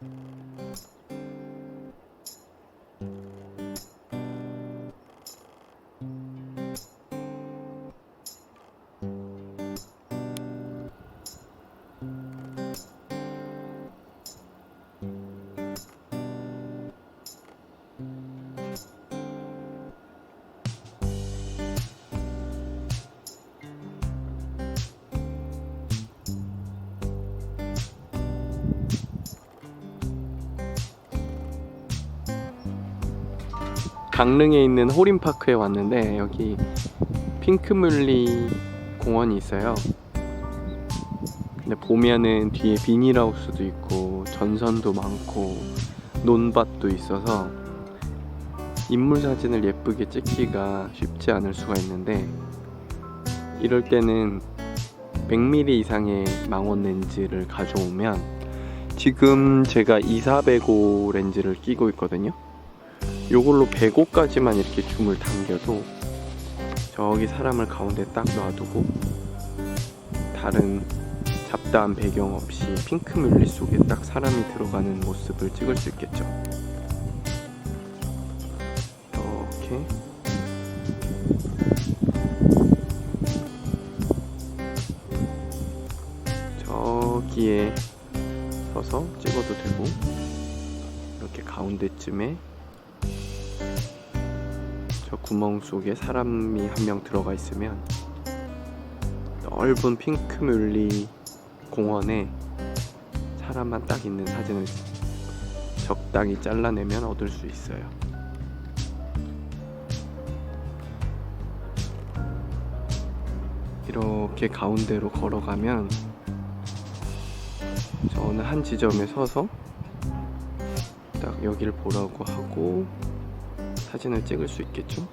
thank 강릉에 있는 호림파크에 왔는데 여기 핑크뮬리 공원이 있어요. 근데 보면은 뒤에 비닐하우스도 있고 전선도 많고 논밭도 있어서 인물 사진을 예쁘게 찍기가 쉽지 않을 수가 있는데 이럴 때는 100mm 이상의 망원 렌즈를 가져오면 지금 제가 2405 렌즈를 끼고 있거든요. 요걸로 105까지만 이렇게 줌을 당겨도 저기 사람을 가운데 딱 놔두고 다른 잡다한 배경 없이 핑크뮬리 속에 딱 사람이 들어가는 모습을 찍을 수 있겠죠. 이렇게 저기에 서서 찍어도 되고 이렇게 가운데쯤에 저 구멍 속에 사람이 한 명 들어가 있으면 넓은 핑크뮬리 공원에 사람만 딱 있는 사진을 적당히 잘라내면 얻을 수 있어요. 이렇게 가운데로 걸어가면 저 어느 한 지점에 서서 딱 여기를 보라고 하고 사진을 찍을 수 있겠죠?